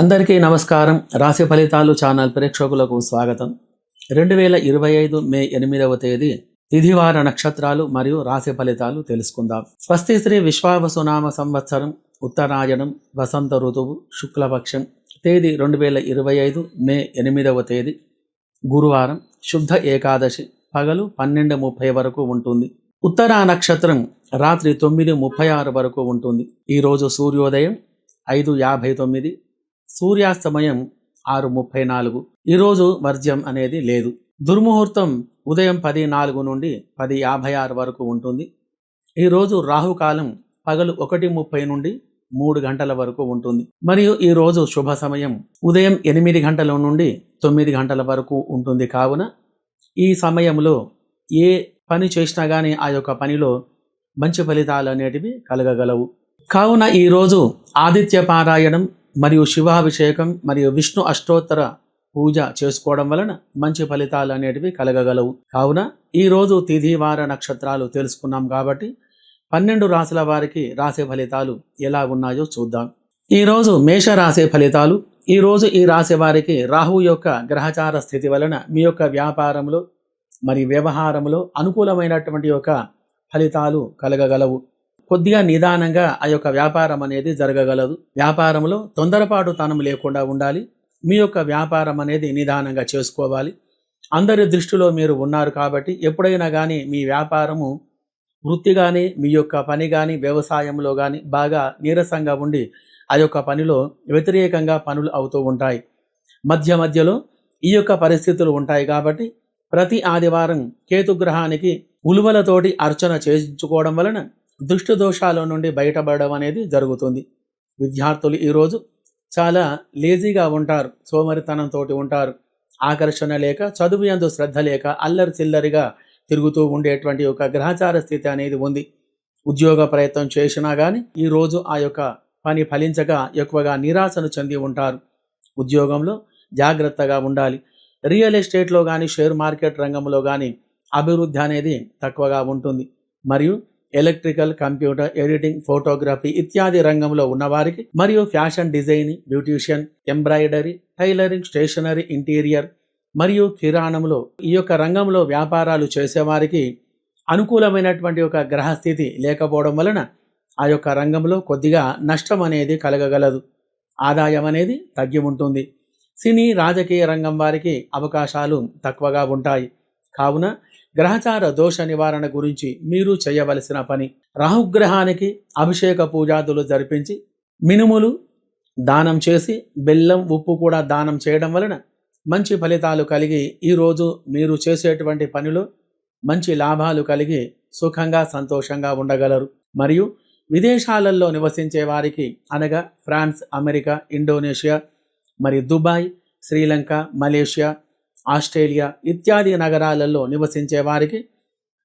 అందరికీ నమస్కారం. రాశి ఫలితాలు ఛానల్ ప్రేక్షకులకు స్వాగతం. రెండు వేల ఇరవై ఐదు మే ఎనిమిదవ తేదీ తిథివార నక్షత్రాలు మరియు రాశి ఫలితాలు తెలుసుకుందాం. స్వస్తి శ్రీ విశ్వావసునామ సంవత్సరం ఉత్తరాయణం వసంత ఋతువు శుక్లపక్షం. తేదీ రెండు వేల ఇరవై ఐదు మే ఎనిమిదవ తేదీ. గురువారం శుద్ధ ఏకాదశి పగలు పన్నెండు ముప్పై వరకు ఉంటుంది. ఉత్తరా నక్షత్రం రాత్రి తొమ్మిది ముప్పై ఆరు వరకు ఉంటుంది. ఈరోజు సూర్యోదయం ఐదు యాభై తొమ్మిది సూర్యాస్తమయం ఆరు ముప్పై నాలుగు. ఈరోజు వర్జ్యం అనేది లేదు. దుర్ముహూర్తం ఉదయం పది నాలుగు నుండి పది యాభై ఆరు వరకు ఉంటుంది. ఈరోజు రాహుకాలం పగలు ఒకటి ముప్పై నుండి మూడు గంటల వరకు ఉంటుంది. మరియు ఈరోజు శుభ సమయం ఉదయం ఎనిమిది గంటల నుండి తొమ్మిది గంటల వరకు ఉంటుంది. కావున ఈ సమయంలో ఏ పని చేసినా కానీ ఆ యొక్క పనిలో మంచి ఫలితాలు అనేటివి కలగగలవు. కావున ఈరోజు ఆదిత్య పారాయణం మరియు శివాభిషేకం మరియు విష్ణు అష్టోత్తర పూజ చేసుకోవడం వలన మంచి ఫలితాలు అనేటివి కలగగలవు. కావున ఈరోజు తిథి వార నక్షత్రాలు తెలుసుకున్నాం కాబట్టి పన్నెండు రాశుల వారికి రాసే ఫలితాలు ఎలా ఉన్నాయో చూద్దాం. ఈరోజు మేష రాసే ఫలితాలు. ఈరోజు ఈ రాశి వారికి రాహు యొక్క గ్రహచార స్థితి వలన మీ యొక్క వ్యాపారంలో మరి వ్యవహారంలో అనుకూలమైనటువంటి యొక్క ఫలితాలు కలగగలవు. కొద్దిగా నిదానంగా ఆ యొక్క వ్యాపారం అనేది జరగగలదు. వ్యాపారంలో తొందరపాటు తనం లేకుండా ఉండాలి. మీ యొక్క వ్యాపారం అనేది నిదానంగా చేసుకోవాలి. అందరి దృష్టిలో మీరు ఉన్నారు కాబట్టి ఎప్పుడైనా కానీ మీ వ్యాపారము వృత్తి కానీ మీ యొక్క పని కానీ వ్యవసాయంలో కానీ బాగా నీరసంగా ఉండి ఆ యొక్క పనిలో వ్యతిరేకంగా పనులు అవుతూ ఉంటాయి. మధ్య మధ్యలో ఈ యొక్క పరిస్థితులు ఉంటాయి కాబట్టి ప్రతి ఆదివారం కేతుగ్రహానికి ఉలువలతోటి అర్చన చేయించుకోవడం వలన దుష్ట దోషాల నుండి బయటపడడం అనేది జరుగుతుంది. విద్యార్థులు ఈరోజు చాలా లేజీగా ఉంటారు సోమరితనంతో ఉంటారు. ఆకర్షణ లేక చదువు ఎందు శ్రద్ధ లేక అల్లరి చిల్లరిగా తిరుగుతూ ఉండేటువంటి ఒక గ్రహచార స్థితి అనేది ఉంది. ఉద్యోగ ప్రయత్నం చేసినా కానీ ఈరోజు ఆ యొక్క పని ఫలించగా ఎక్కువగా నిరాశను చెంది ఉంటారు. ఉద్యోగంలో జాగ్రత్తగా ఉండాలి. రియల్ ఎస్టేట్లో కానీ షేర్ మార్కెట్ రంగంలో కానీ అభివృద్ధి అనేది తక్కువగా ఉంటుంది. మరియు ఎలక్ట్రికల్ కంప్యూటర్ ఎడిటింగ్ ఫోటోగ్రఫీ ఇత్యాది రంగంలో ఉన్నవారికి మరియు fashion design beautician embroidery tailoring stationery interior మరియు కిరాణంలో ఈ యొక్క రంగంలో వ్యాపారాలు చేసేవారికి అనుకూలమైనటువంటి ఒక గ్రహస్థితి లేకపోవడం వలన ఆ యొక్క రంగంలో కొద్దిగా నష్టం అనేది కలగగలదు. ఆదాయం అనేది తగ్గి ఉంటుంది సినీ రాజకీయ రంగం వారికి అవకాశాలు తక్కువగా ఉంటాయి. కావున గ్రహచార దోష నివారణ గురించి మీరు చేయవలసిన పని. రాహుగ్రహానికి అభిషేక పూజాదులు జరిపించి మినుములు దానం చేసి బెల్లం ఉప్పు కూడా దానం చేయడం వలన మంచి ఫలితాలు కలిగి ఈరోజు మీరు చేసేటువంటి పనిలో మంచి లాభాలు కలిగి సుఖంగా సంతోషంగా ఉండగలరు. మరియు విదేశాలలో నివసించే వారికి అనగా ఫ్రాన్స్ అమెరికా ఇండోనేషియా మరియు దుబాయ్ శ్రీలంక మలేషియా ఆస్ట్రేలియా ఇత్యాది నగరాలలో నివసించే వారికి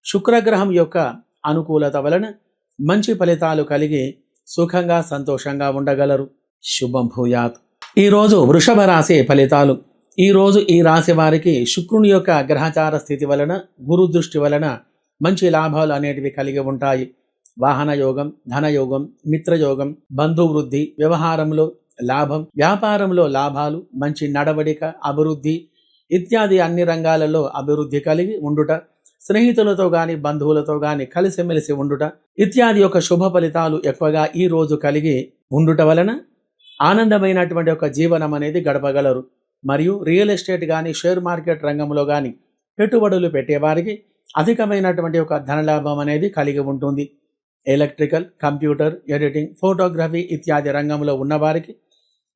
శుక్రగ్రహం యొక్క అనుకూలత వలన మంచి ఫలితాలు కలిగి సుఖంగా సంతోషంగా ఉండగలరు. శుభం భూయాత్. ఈరోజు వృషభ రాశి ఫలితాలు. ఈరోజు ఈ రాశి వారికి శుక్రుని యొక్క గ్రహచార స్థితి వలన గురు దృష్టి వలన మంచి లాభాలు అనేటివి కలిగి ఉంటాయి. వాహన యోగం ధనయోగం మిత్రయోగం బంధువృద్ధి వ్యవహారంలో లాభం వ్యాపారంలో లాభాలు మంచి నడవడిక అభివృద్ధి ఇత్యాది అన్ని రంగాలలో అభివృద్ధి కలిగి ఉండుట స్నేహితులతో కానీ బంధువులతో కానీ కలిసిమెలిసి ఉండుట ఇత్యాది యొక్క శుభ ఫలితాలు ఎక్కువగా ఈ రోజు కలిగి ఉండుట వలన ఆనందమైనటువంటి ఒక జీవనం అనేది గడపగలరు. మరియు రియల్ ఎస్టేట్ కానీ షేర్ మార్కెట్ రంగంలో కానీ పెట్టుబడులు పెట్టేవారికి అధికమైనటువంటి ఒక ధనలాభం అనేది కలిగి ఉంటుంది. ఎలక్ట్రికల్ కంప్యూటర్ ఎడిటింగ్ ఫోటోగ్రఫీ ఇత్యాది రంగంలో ఉన్నవారికి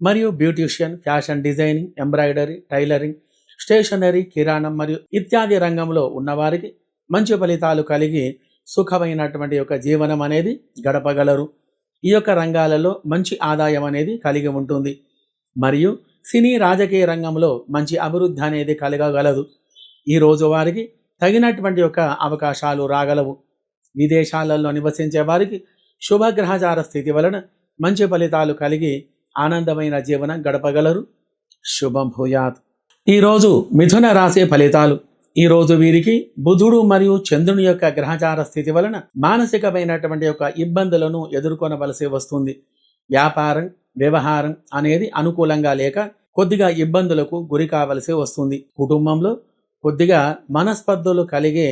మరియు beautician fashion designing embroidery tailoring stationery కిరాణం మరియు ఇత్యాది రంగంలో ఉన్నవారికి మంచి ఫలితాలు కలిగి సుఖమైనటువంటి యొక్క జీవనం అనేది గడపగలరు. ఈ యొక్క రంగాలలో మంచి ఆదాయం అనేది కలిగి ఉంటుంది. మరియు సినీ రాజకీయ రంగంలో మంచి అభివృద్ధి అనేది కలగగలదు. ఈ రోజు వారికి తగినటువంటి యొక్క అవకాశాలు రాగలవు. విదేశాలలో నివసించే వారికి శుభగ్రహచార స్థితి వలన మంచి ఫలితాలు కలిగి ఆనందమైన జీవనం గడపగలరు. శుభం భూయాత్. ఈరోజు మిథున రాశి ఫలితాలు. ఈరోజు వీరికి బుధుడు మరియు చంద్రుని యొక్క గ్రహచార స్థితి వలన మానసికమైనటువంటి యొక్క ఇబ్బందులను ఎదుర్కొనవలసి వస్తుంది. వ్యాపారం వ్యవహారం అనేది అనుకూలంగా లేక కొద్దిగా ఇబ్బందులకు గురి కావలసి వస్తుంది. కుటుంబంలో కొద్దిగా మనస్పర్ధలు కలిగే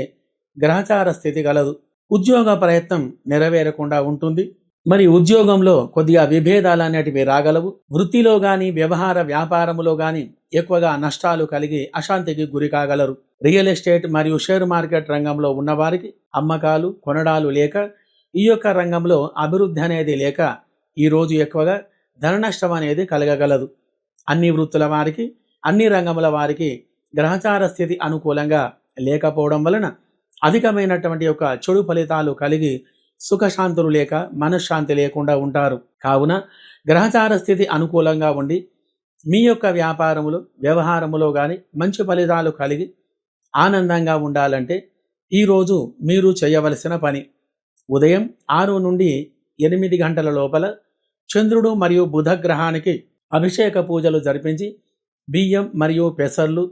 గ్రహచార స్థితి గలదు ఉద్యోగ ప్రయత్నం నెరవేరకుండా ఉంటుంది. మరి ఉద్యోగంలో కొద్దిగా విభేదాలు అనేటివి రాగలవు. వృత్తిలో కానీ వ్యవహార వ్యాపారములో కానీ ఎక్కువగా నష్టాలు కలిగి అశాంతికి గురి కాగలరు. రియల్ ఎస్టేట్ మరియు షేర్ మార్కెట్ రంగంలో ఉన్నవారికి అమ్మకాలు కొనడాలు లేక ఈ యొక్క రంగంలో అభివృద్ధి అనేది లేక ఈరోజు ఎక్కువగా ధన నష్టం అనేది కలగగలదు. అన్ని వృత్తుల వారికి అన్ని రంగముల వారికి గ్రహచార స్థితి అనుకూలంగా లేకపోవడం వలన అధికమైనటువంటి యొక్క చెడు ఫలితాలు కలిగి సుఖశాంతులు లేక మనశ్శాంతి లేకుండా ఉంటారు. కావున గ్రహచార స్థితి అనుకూలంగా ఉండి మీ యొక్క వ్యాపారములు వ్యవహారములో కానీ మంచి ఫలితాలు కలిగి ఆనందంగా ఉండాలంటే ఈరోజు మీరు చేయవలసిన పని. ఉదయం ఆరు నుండి ఎనిమిది గంటల లోపల చంద్రుడు మరియు బుధ గ్రహానికి అభిషేక పూజలు జరిపించి బియ్యం మరియు పెసర్లు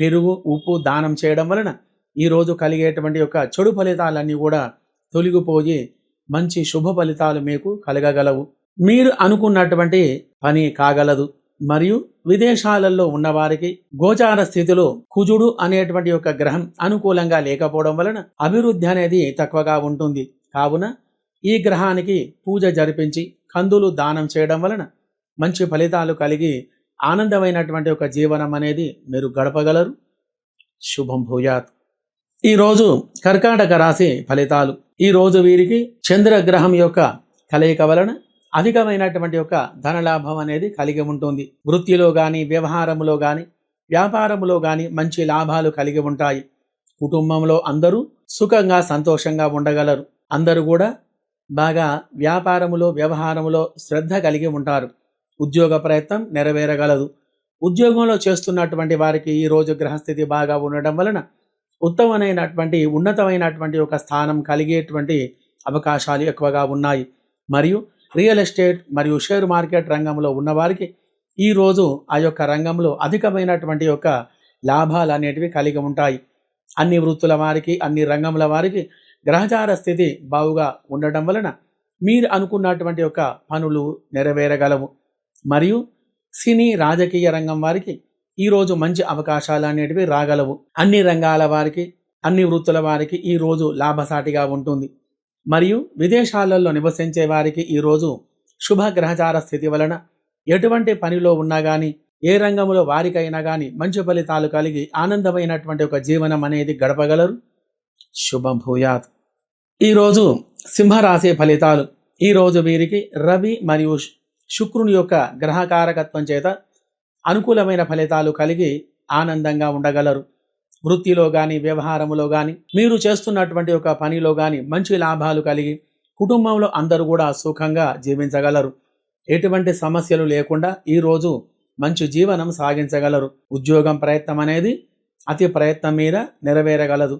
పెరుగు ఉప్పు దానం చేయడం వలన ఈరోజు కలిగేటువంటి యొక్క చెడు ఫలితాలన్నీ కూడా తొలగిపోయి మంచి శుభ ఫలితాలు మీకు కలగగలవు. మీరు అనుకున్నటువంటి పని కాగలదు. మరియు విదేశాలలో ఉన్నవారికి గోచార స్థితిలో కుజుడు అనేటువంటి యొక్క గ్రహం అనుకూలంగా లేకపోవడం వలన అభివృద్ధి అనేది తక్కువగా ఉంటుంది. కావున ఈ గ్రహానికి పూజ జరిపించి కందులు దానం చేయడం వలన మంచి ఫలితాలు కలిగి ఆనందమైనటువంటి ఒక జీవనం అనేది మీరు గడపగలరు. శుభం భూయాత్. ఈరోజు కర్కాటక రాశి ఫలితాలు. ఈరోజు వీరికి చంద్రగ్రహం యొక్క కలయిక వలన అధికమైనటువంటి యొక్క ధనలాభం అనేది కలిగి ఉంటుంది. వృత్తిలో కానీ వ్యవహారములో కానీ వ్యాపారములో కానీ మంచి లాభాలు కలిగి ఉంటాయి. కుటుంబంలో అందరూ సుఖంగా సంతోషంగా ఉండగలరు. అందరూ కూడా బాగా వ్యాపారములో వ్యవహారములో శ్రద్ధ కలిగి ఉంటారు. ఉద్యోగ ప్రయత్నం నెరవేరగలదు. ఉద్యోగంలో చేస్తున్నటువంటి వారికి ఈరోజు గ్రహస్థితి బాగా ఉండడం వలన ఉత్తమమైనటువంటి ఉన్నతమైనటువంటి ఒక స్థానం కలిగేటువంటి అవకాశాలు ఎక్కువగా ఉన్నాయి. మరియు రియల్ ఎస్టేట్ మరియు షేర్ మార్కెట్ రంగంలో ఉన్నవారికి ఈరోజు ఆ యొక్క రంగంలో అధికమైనటువంటి యొక్క లాభాలు అనేటివి కలిగి ఉంటాయి. అన్ని వృత్తుల వారికి అన్ని రంగముల వారికి గ్రహచార స్థితి బావుగా ఉండటం వలన మీరు అనుకున్నటువంటి యొక్క పనులు నెరవేరగలవు. మరియు సినీ రాజకీయ రంగం వారికి ఈరోజు మంచి అవకాశాలు అనేటివి రాగలవు. అన్ని రంగాల వారికి అన్ని వృత్తుల వారికి ఈరోజు లాభసాటిగా ఉంటుంది. మరియు విదేశాలలో నివసించే వారికి ఈరోజు శుభ గ్రహచార స్థితి వలన ఎటువంటి పనిలో ఉన్నా కానీ ఏ రంగంలో వారికైనా కానీ మంచి ఫలితాలు కలిగి ఆనందమైనటువంటి ఒక జీవనం అనేది గడపగలరు. శుభం భూయాత్. ఈరోజు సింహరాశి ఫలితాలు. ఈరోజు వీరికి రవి మరియు శుక్రుని యొక్క గ్రహకారకత్వం చేత అనుకూలమైన ఫలితాలు కలిగి ఆనందంగా ఉండగలరు. వృత్తిలో కానీ వ్యవహారంలో కానీ మీరు చేస్తున్నటువంటి ఒక పనిలో కానీ మంచి లాభాలు కలిగి కుటుంబంలో అందరూ కూడా సుఖంగా జీవించగలరు. ఎటువంటి సమస్యలు లేకుండా ఈరోజు మంచి జీవనం సాగించగలరు. ఉద్యోగం ప్రయత్నం అనేది అతి ప్రయత్నం మీద నెరవేరగలదు.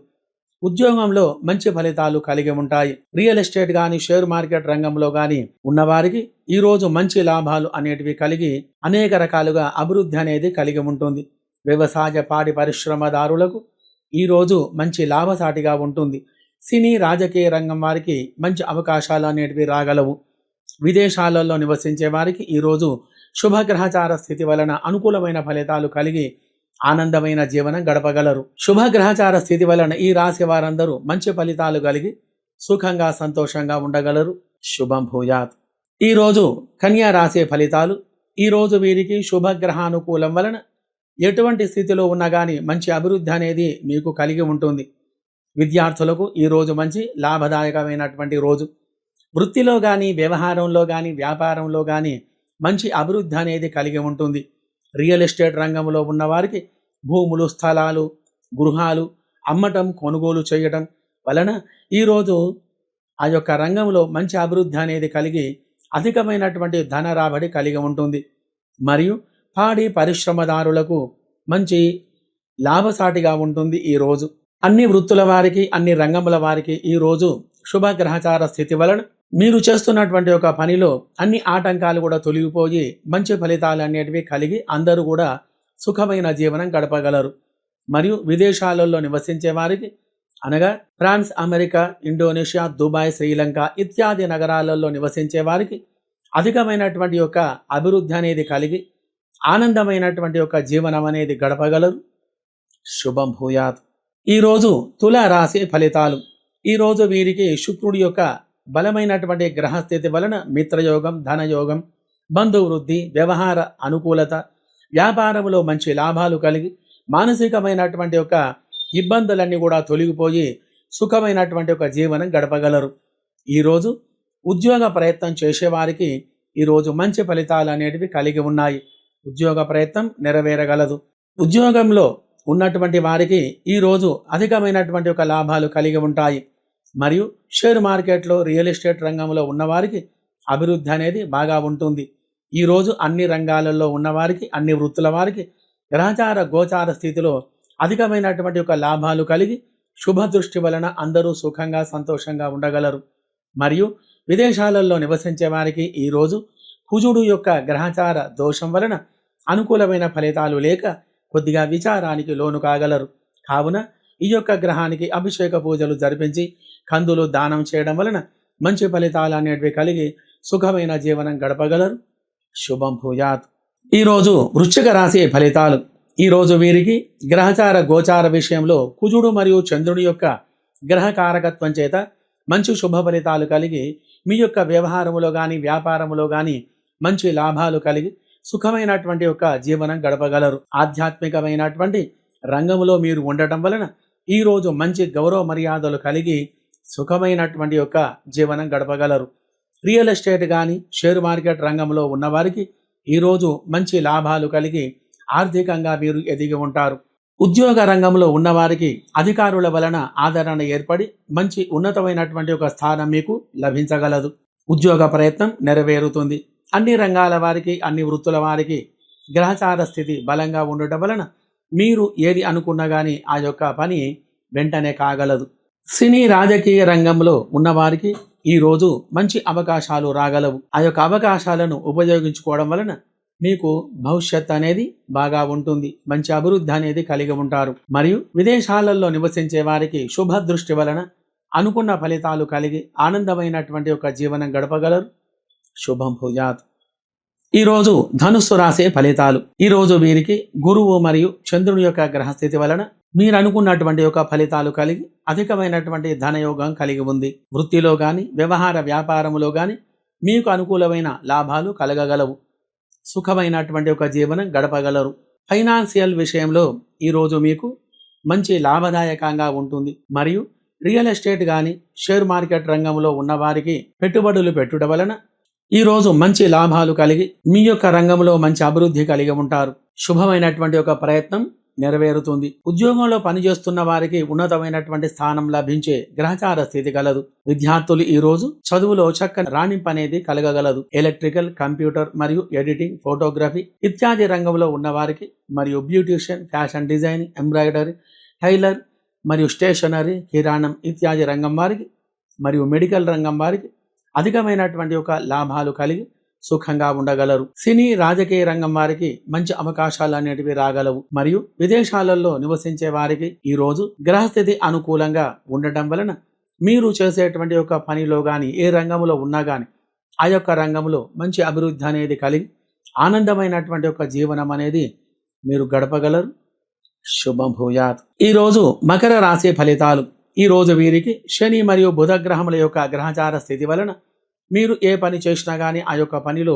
ఉద్యోగంలో మంచి ఫలితాలు కలిగి ఉంటాయి. రియల్ ఎస్టేట్ కానీ షేర్ మార్కెట్ రంగంలో కానీ ఉన్నవారికి ఈరోజు మంచి లాభాలు అనేటివి కలిగి అనేక రకాలుగా అభివృద్ధి అనేది కలిగి ఉంటుంది. వ్యవసాయ పాడి పరిశ్రమదారులకు ఈరోజు మంచి లాభసాటిగా ఉంటుంది. సినీ రాజకీయ రంగం వారికి మంచి అవకాశాలు అనేటివి రాగలవు. విదేశాలలో నివసించే వారికి ఈరోజు శుభగ్రహచార స్థితి వలన అనుకూలమైన ఫలితాలు కలిగి ఆనందమైన జీవనం గడపగలరు. శుభగ్రహచార స్థితి వలన ఈ రాశి వారందరూ మంచి ఫలితాలు కలిగి సుఖంగా సంతోషంగా ఉండగలరు. శుభం భూయాత్. ఈరోజు కన్యా రాశి ఫలితాలు. ఈరోజు వీరికి శుభగ్రహానుకూలం వలన ఎటువంటి స్థితిలో ఉన్నా కానీ మంచి అభివృద్ధి అనేది మీకు కలిగి ఉంటుంది. విద్యార్థులకు ఈరోజు మంచి లాభదాయకమైనటువంటి రోజు. వృత్తిలో కానీ వ్యవహారంలో కానీ వ్యాపారంలో కానీ మంచి అభివృద్ధి అనేది కలిగి ఉంటుంది. రియల్ ఎస్టేట్ రంగంలో ఉన్నవారికి భూములు స్థలాలు గృహాలు అమ్మటం కొనుగోలు చేయటం వలన ఈరోజు ఆ యొక్క రంగంలో మంచి అభివృద్ధి అనేది కలిగి అధికమైనటువంటి ధన రాబడి కలిగి ఉంటుంది. మరియు పాడి పరిశ్రమదారులకు మంచి లాభసాటిగా ఉంటుంది ఈరోజు అన్ని వృత్తుల వారికి అన్ని రంగముల వారికి ఈరోజు శుభగ్రహచార స్థితి వలన మీరు చేస్తున్నటువంటి ఒక పనిలో అన్ని ఆటంకాలు కూడా తొలగిపోయి మంచి ఫలితాలు అనేటివి కలిగి అందరూ కూడా సుఖమైన జీవనం గడపగలరు. మరియు విదేశాలలో నివసించే వారికి అనగా France America Indonesia Dubai Sri Lanka ఇత్యాది నగరాలలో నివసించే వారికి అధికమైనటువంటి యొక్క అభివృద్ధి అనేది కలిగి ఆనందమైనటువంటి ఒక జీవనం అనేది గడపగలరు. శుభం భూయాత్. ఈరోజు తుల రాశి ఫలితాలు. ఈరోజు వీరికి శుక్రుడి యొక్క బలమైనటువంటి గ్రహస్థితి వలన మిత్రయోగం ధనయోగం బంధువృద్ధి వ్యవహార అనుకూలత వ్యాపారంలో మంచి లాభాలు కలిగి మానసికమైనటువంటి యొక్క ఇబ్బందులన్నీ కూడా తొలగిపోయి సుఖమైనటువంటి ఒక జీవనం గడపగలరు. ఈరోజు ఉద్యోగ ప్రయత్నం చేసేవారికి ఈరోజు మంచి ఫలితాలు అనేటివి కలిగి ఉన్నాయి. ఉద్యోగ ప్రయత్నం నెరవేరగలదు. ఉద్యోగంలో ఉన్నటువంటి వారికి ఈరోజు అధికమైనటువంటి ఒక లాభాలు కలిగి ఉంటాయి. మరియు షేర్ మార్కెట్లో రియల్ ఎస్టేట్ రంగంలో ఉన్నవారికి అభివృద్ధి అనేది బాగా ఉంటుంది. ఈరోజు అన్ని రంగాలలో ఉన్నవారికి అన్ని వృత్తుల వారికి గ్రహచార గోచార స్థితిలో అధికమైనటువంటి ఒక లాభాలు కలిగి శుభ దృష్టి వలన అందరూ సుఖంగా సంతోషంగా ఉండగలరు. మరియు విదేశాలలో నివసించే వారికి ఈరోజు కుజుడు యొక్క గ్రహచార దోషం వలన అనుకూలమైన ఫలితాలు లేక కొద్దిగా విచారానికి లోను కాగలరు. కావున ఈ యొక్క గ్రహానికి అభిషేక పూజలు జరిపించి కందులు దానం చేయడం వలన మంచి ఫలితాలు అనేటివి కలిగి సుఖమైన జీవనం గడపగలరు. శుభం భూయాత్. ఈరోజు వృశ్చిక రాశి ఫలితాలు. ఈరోజు వీరికి గ్రహచార గోచార విషయంలో కుజుడు మరియు చంద్రుడి యొక్క గ్రహ కారకత్వం చేత మంచి శుభ ఫలితాలు కలిగి మీ యొక్క వ్యవహారములో కానీ వ్యాపారములో కానీ మంచి లాభాలు కలిగి సుఖమైనటువంటి యొక్క జీవనం గడపగలరు. ఆధ్యాత్మికమైనటువంటి రంగంలో మీరు ఉండటం వలన ఈరోజు మంచి గౌరవ మర్యాదలు కలిగి సుఖమైనటువంటి యొక్క జీవనం గడపగలరు. రియల్ ఎస్టేట్ కానీ షేర్ మార్కెట్ రంగంలో ఉన్నవారికి ఈరోజు మంచి లాభాలు కలిగి ఆర్థికంగా మీరు ఎదిగి ఉంటారు. ఉద్యోగ రంగంలో ఉన్నవారికి అధికారుల వలన ఆదరణ ఏర్పడి మంచి ఉన్నతమైనటువంటి ఒక స్థానం మీకు లభించగలదు. ఉద్యోగ ప్రయత్నం నెరవేరుతుంది. అన్ని రంగాల వారికి అన్ని వృత్తుల వారికి గ్రహచార స్థితి బలంగా ఉండటం వలన మీరు ఏది అనుకున్నా కానీ ఆ యొక్క పని వెంటనే కాగలదు. సినీ రాజకీయ రంగంలో ఉన్నవారికి ఈరోజు మంచి అవకాశాలు రాగలవు. ఆ యొక్క అవకాశాలను ఉపయోగించుకోవడం వలన మీకు భవిష్యత్ అనేది బాగా ఉంటుంది. మంచి అభివృద్ధి అనేది కలిగి ఉంటారు. మరియు విదేశాలలో నివసించే వారికి శుభ దృష్టి వలన అనుకున్న ఫలితాలు కలిగి ఆనందమైనటువంటి ఒక జీవనం గడపగలరు. శుభం భూయాత్. ఈరోజు ధనుస్సు రాసే ఫలితాలు. ఈరోజు వీరికి గురువు మరియు చంద్రుని యొక్క గ్రహస్థితి వలన మీరు అనుకున్నటువంటి యొక్క ఫలితాలు కలిగి అధికమైనటువంటి ధనయోగం కలిగి ఉంది. వృత్తిలో కానీ వ్యవహార వ్యాపారములో కానీ మీకు అనుకూలమైన లాభాలు కలగగలవు. సుఖమైనటువంటి ఒక జీవనం గడపగలరు. ఫైనాన్షియల్ విషయంలో ఈరోజు మీకు మంచి లాభదాయకంగా ఉంటుంది. మరియు రియల్ ఎస్టేట్ కానీ షేర్ మార్కెట్ రంగంలో ఉన్నవారికి పెట్టుబడులు పెట్టుట వలన ఈరోజు మంచి లాభాలు కలిగి మీ యొక్క రంగంలో మంచి అభివృద్ధి కలిగి ఉంటారు. శుభమైనటువంటి ఒక ప్రయత్నం నెరవేరుతుంది. ఉద్యోగంలో పనిచేస్తున్న వారికి ఉన్నతమైనటువంటి స్థానం లభించే గ్రహచార స్థితి కలదు. విద్యార్థులు ఈ రోజు చదువులో చక్కని రాణింపు అనేది కలగగలదు. ఎలక్ట్రికల్ కంప్యూటర్ మరియు ఎడిటింగ్ ఫోటోగ్రఫీ ఇత్యాది రంగంలో ఉన్న వారికి మరియు beautician fashion design embroidery tailor మరియు స్టేషనరీ కిరాణం ఇత్యాది రంగం వారికి మరియు మెడికల్ రంగం వారికి అధికమైనటువంటి ఒక లాభాలు కలిగి సుఖంగా ఉండగలరు. సినీ రాజకీయ రంగం వారికి మంచి అవకాశాలు అనేటివి రాగలవు. మరియు విదేశాలలో నివసించే వారికి ఈ రోజు గ్రహస్థితి అనుకూలంగా ఉండటం వలన మీరు చేసేటువంటి ఒక పనిలో కానీ ఏ రంగంలో ఉన్నా కానీ ఆ యొక్క రంగంలో మంచి అభివృద్ధి అనేది కలిగి ఆనందమైనటువంటి ఒక జీవనం అనేది మీరు గడపగలరు. శుభం భూయాత్. ఈరోజు మకర రాశి ఫలితాలు. ఈ రోజు వీరికి శని మరియు బుధ గ్రహముల యొక్క గ్రహచార స్థితి వలన మీరు ఏ పని చేసినా కానీ ఆ యొక్క పనిలో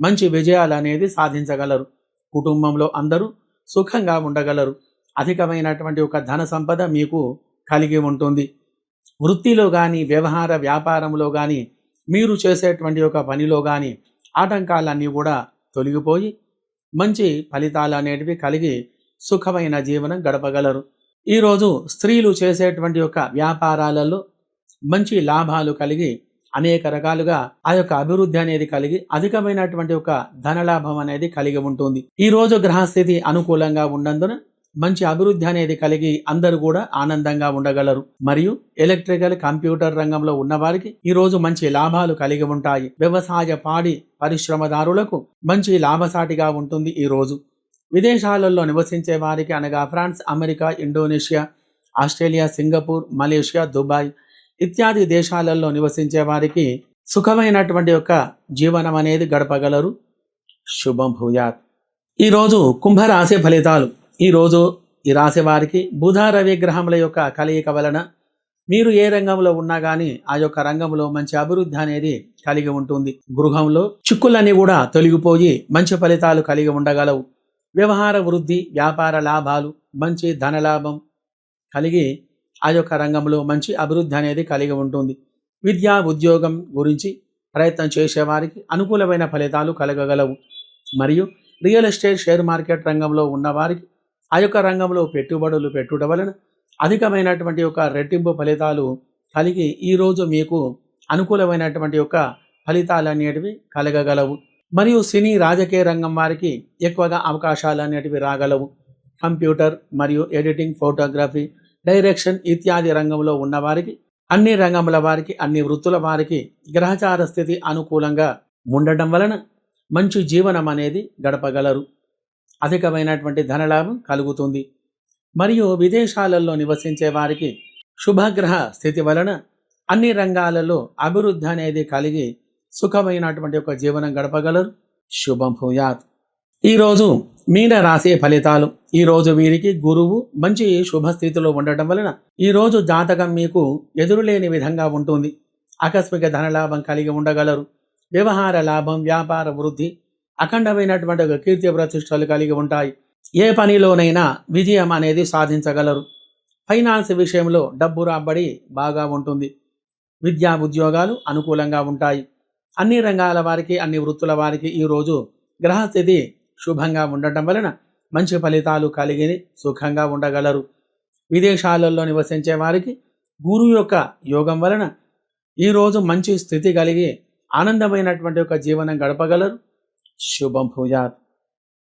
మంచి విజయాలు అనేది సాధించగలరు. కుటుంబంలో అందరూ సుఖంగా ఉండగలరు. అధికమైనటువంటి ఒక ధన సంపద మీకు కలిగి ఉంటుంది. వృత్తిలో కానీ వ్యవహార వ్యాపారంలో కానీ మీరు చేసేటువంటి ఒక పనిలో కానీ ఆటంకాలన్నీ కూడా తొలగిపోయి మంచి ఫలితాలు అనేటివి కలిగి సుఖమైన జీవనం గడపగలరు. ఈరోజు స్త్రీలు చేసేటువంటి యొక్క వ్యాపారాలలో మంచి లాభాలు కలిగి అనేక రకాలుగా ఆ యొక్క అభివృద్ధి అనేది కలిగి అధికమైనటువంటి ఒక ధనలాభం అనేది కలిగి ఉంటుంది. ఈ రోజు గ్రహస్థితి అనుకూలంగా ఉన్నందున మంచి అభివృద్ధి అనేది కలిగి అందరూ కూడా ఆనందంగా ఉండగలరు. మరియు ఎలక్ట్రికల్ కంప్యూటర్ రంగంలో ఉన్నవారికి ఈ రోజు మంచి లాభాలు కలిగి ఉంటాయి. వ్యవసాయ పాడి పరిశ్రమదారులకు మంచి లాభసాటిగా ఉంటుంది ఈ రోజు విదేశాలలో నివసించే వారికి అనగా France America Indonesia Australia Singapore Malaysia Dubai ఇత్యాది దేశాలలో నివసించే వారికి సుఖమైనటువంటి యొక్క జీవనం అనేది గడపగలరు. శుభం భూయాత్. ఈరోజు కుంభరాశి ఫలితాలు. ఈరోజు ఈ రాశి వారికి బుధ రవి గ్రహముల యొక్క కలయిక వలన మీరు ఏ రంగంలో ఉన్నా కానీ ఆ యొక్క రంగంలో మంచి అభివృద్ధి అనేది కలిగి ఉంటుంది. గృహంలో చిక్కులన్నీ కూడా తొలగిపోయి మంచి ఫలితాలు కలిగి ఉండగలవు. వ్యవహార వృద్ధి వ్యాపార లాభాలు మంచి ధనలాభం కలిగి ఆ యొక్క రంగంలో మంచి అభివృద్ధి అనేది కలిగి ఉంటుంది. విద్యా ఉద్యోగం గురించి ప్రయత్నం చేసేవారికి అనుకూలమైన ఫలితాలు కలగగలవు. మరియు రియల్ ఎస్టేట్ షేర్ మార్కెట్ రంగంలో ఉన్నవారికి ఆ యొక్క రంగంలో పెట్టుబడులు పెట్టుట వలన అధికమైనటువంటి యొక్క రెట్టింపు ఫలితాలు కలిగి ఈరోజు మీకు అనుకూలమైనటువంటి యొక్క ఫలితాలు అనేటివి కలగగలవు. మరియు సినీ రాజకీయ రంగం వారికి ఎక్కువగా అవకాశాలు అనేటివి రాగలవు. కంప్యూటర్ మరియు ఎడిటింగ్ ఫోటోగ్రఫీ డైరెక్షన్ ఇత్యాది రంగంలో ఉన్నవారికి అన్ని రంగముల వారికి అన్ని వృత్తుల వారికి గ్రహచార స్థితి అనుకూలంగా ఉండటం వలన మంచి జీవనం అనేది గడపగలరు. అధికమైనటువంటి ధనలాభం కలుగుతుంది. మరియు విదేశాలలో నివసించే వారికి శుభగ్రహ స్థితి వలన అన్ని రంగాలలో అభివృద్ధి అనేది కలిగి సుఖమైనటువంటి ఒక జీవనం గడపగలరు. శుభం భూయాత్. ఈరోజు మీన రాసే ఫలితాలు. ఈరోజు వీరికి గురువు మంచి శుభస్థితిలో ఉండటం వలన ఈరోజు జాతకం మీకు ఎదురులేని విధంగా ఉంటుంది. ఆకస్మిక ధనలాభం కలిగి ఉండగలరు. వ్యవహార లాభం వ్యాపార వృద్ధి అఖండమైనటువంటి ఒక కీర్తి ప్రతిష్టలు కలిగి ఉంటాయి. ఏ పనిలోనైనా విజయం అనేది సాధించగలరు. ఫైనాన్స్ విషయంలో డబ్బు రాబడి బాగా ఉంటుంది. విద్యా ఉద్యోగాలు అనుకూలంగా ఉంటాయి. అన్ని రంగాల వారికి అన్ని వృత్తుల వారికి ఈరోజు గ్రహస్థితి శుభంగా ఉండటం వలన మంచి ఫలితాలు కలిగి సుఖంగా ఉండగలరు. విదేశాలలో నివసించే వారికి గురువు యొక్క యోగం వలన ఈరోజు మంచి స్థితి కలిగి ఆనందమైనటువంటి ఒక జీవనం గడపగలరు. శుభం భూజాత్